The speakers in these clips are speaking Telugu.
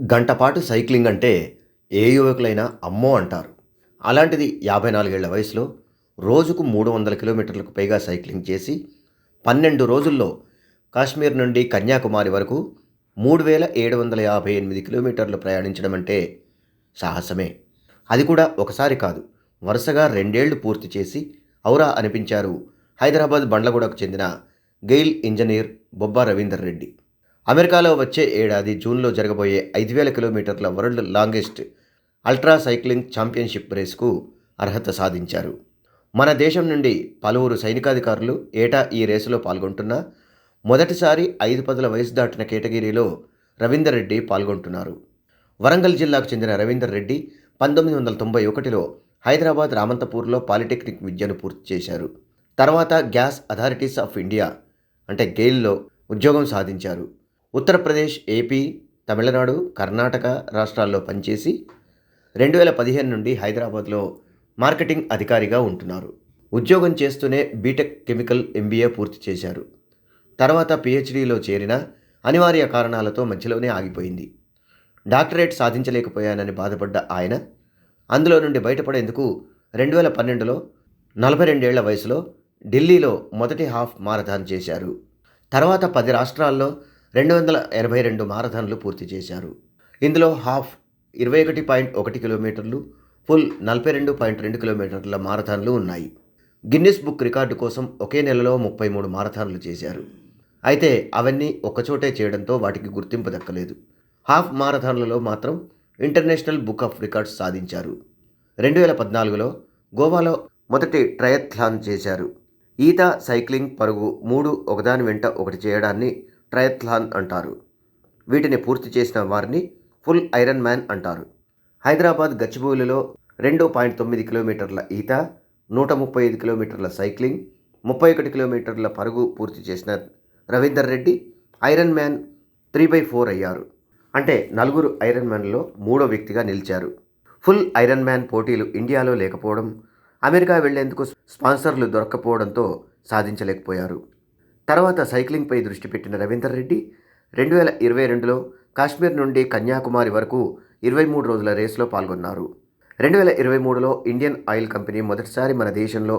గంటపాటు సైక్లింగ్ అంటే ఏ యువకులైనా అమ్మో అంటారు. అలాంటిది యాభై నాలుగేళ్ళ వయసులో రోజుకు మూడు వందల కిలోమీటర్లకు పైగా సైక్లింగ్ చేసి పన్నెండు రోజుల్లో కాశ్మీర్ నుండి కన్యాకుమారి వరకు మూడు వేల ఏడు వందల యాభై ఎనిమిది కిలోమీటర్లు ప్రయాణించడం అంటే సాహసమే. అది కూడా ఒకసారి కాదు వరుసగా రెండేళ్ళు పూర్తి చేసి ఔరా అనిపించారు హైదరాబాద్ బండ్లగూడకు చెందిన గెయిల్ ఇంజనీర్ బొబ్బా రవీందర్ రెడ్డి. అమెరికాలో వచ్చే ఏడాది జూన్లో జరగబోయే ఐదు వేల కిలోమీటర్ల world longest ultra cycling championship రేస్కు అర్హత సాధించారు. మన దేశం నుండి పలువురు సైనికాధికారులు ఏటా ఈ రేసులో పాల్గొంటున్నా మొదటిసారి ఐదు పదుల వయసు దాటిన కేటగిరీలో రవీందర్ రెడ్డి పాల్గొంటున్నారు. వరంగల్ జిల్లాకు చెందిన రవీందర్ రెడ్డి పంతొమ్మిది వందల తొంభై ఒకటిలో హైదరాబాద్ రామంతపూర్లో పాలిటెక్నిక్ విద్యను పూర్తి చేశారు. తర్వాత గ్యాస్ అథారిటీస్ ఆఫ్ ఇండియా అంటే గెయిల్లో ఉద్యోగం సాధించారు. ఉత్తరప్రదేశ్ ఏపీ తమిళనాడు కర్ణాటక రాష్ట్రాల్లో పనిచేసి రెండు వేల పదిహేను నుండి హైదరాబాద్లో మార్కెటింగ్ అధికారిగా ఉంటున్నారు. ఉద్యోగం చేస్తూనే బీటెక్ కెమికల్ ఎంబీఏ పూర్తి చేశారు. తర్వాత పిహెచ్డీలో చేరిన అనివార్య కారణాలతో మధ్యలోనే ఆగిపోయింది. డాక్టరేట్ సాధించలేకపోయానని బాధపడ్డ ఆయన అందులో నుండి బయటపడేందుకు రెండు వేల పన్నెండులో నలభై రెండేళ్ళ వయసులో ఢిల్లీలో మొదటి హాఫ్ మారథాన్ చేశారు. తర్వాత పది రాష్ట్రాల్లో రెండు వందల ఎనభై రెండు మారథాన్లు పూర్తి చేశారు. ఇందులో హాఫ్ ఇరవై ఒకటి పాయింట్ ఒకటి కిలోమీటర్లు ఫుల్ నలభై రెండు పాయింట్ రెండు కిలోమీటర్ల మారథాన్లు ఉన్నాయి. గిన్నిస్ బుక్ రికార్డు కోసం ఒకే నెలలో ముప్పై మూడు మారథాన్లు చేశారు. అయితే అవన్నీ ఒక్కచోటే చేయడంతో వాటికి గుర్తింపు దక్కలేదు. హాఫ్ మారథాన్లలో మాత్రం ఇంటర్నేషనల్ బుక్ ఆఫ్ రికార్డ్స్ సాధించారు. రెండు వేల పద్నాలుగులో గోవాలో మొదటి ట్రయథ్లాన్ చేశారు. ఈత సైక్లింగ్ పరుగు మూడు ఒకదాని వెంట ఒకటి చేయడాన్ని ట్రయత్లాన్ అంటారు. వీటిని పూర్తి చేసిన వారిని ఫుల్ ఐరన్ మ్యాన్ అంటారు. హైదరాబాద్ గచ్చిబౌలిలో రెండు పాయింట్ తొమ్మిది కిలోమీటర్ల ఈత నూట ముప్పై ఐదు కిలోమీటర్ల సైక్లింగ్ ముప్పై ఒకటి కిలోమీటర్ల పరుగు పూర్తి చేసిన Ravinder Reddy iron man three by four అయ్యారు. అంటే నలుగురు ఐరన్ మ్యాన్లో మూడో వ్యక్తిగా నిలిచారు. ఫుల్ ఐరన్ మ్యాన్ పోటీలు ఇండియాలో లేకపోవడం అమెరికా వెళ్ళేందుకు స్పాన్సర్లు దొరక్కపోవడంతో సాధించలేకపోయారు. తర్వాత సైక్లింగ్పై దృష్టి పెట్టిన రవీందర్ రెడ్డి రెండు వేల ఇరవై రెండులో కాశ్మీర్ నుండి కన్యాకుమారి వరకు ఇరవై మూడు రోజుల రేసులో పాల్గొన్నారు. రెండు వేల ఇరవై మూడులో ఇండియన్ ఆయిల్ కంపెనీ మొదటిసారి మన దేశంలో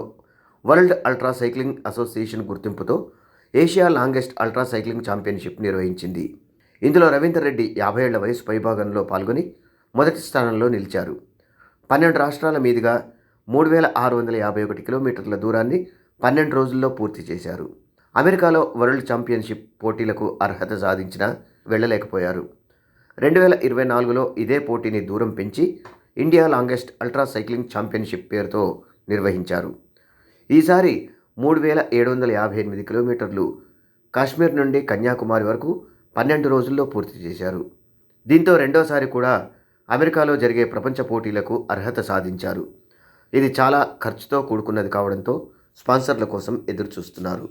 world ultra cycling association గుర్తింపుతో Asia longest ultra cycling championship నిర్వహించింది. ఇందులో రవీందర్ రెడ్డి యాభై ఏళ్ళ వయసు పైభాగంలో పాల్గొని మొదటి స్థానంలో నిలిచారు. పన్నెండు రాష్ట్రాల మీదుగా మూడు వేల ఆరు వందల యాభై ఒకటి కిలోమీటర్ల దూరాన్ని పన్నెండు రోజుల్లో పూర్తి చేశారు. అమెరికాలో వరల్డ్ ఛాంపియన్షిప్ పోటీలకు అర్హత సాధించినా వెళ్ళలేకపోయారు. రెండు వేల ఇరవై నాలుగులో ఇదే పోటీని దూరం పెంచి India longest ultra cycling championship పేరుతో నిర్వహించారు. ఈసారి మూడు వేల ఏడు వందల యాభై ఎనిమిది కిలోమీటర్లు కాశ్మీర్ నుండి కన్యాకుమారి వరకు పన్నెండు రోజుల్లో పూర్తి చేశారు. దీంతో రెండోసారి కూడా అమెరికాలో జరిగే ప్రపంచ పోటీలకు అర్హత సాధించారు. ఇది చాలా ఖర్చుతో కూడుకున్నది కావడంతో స్పాన్సర్ల కోసం ఎదురు చూస్తున్నారు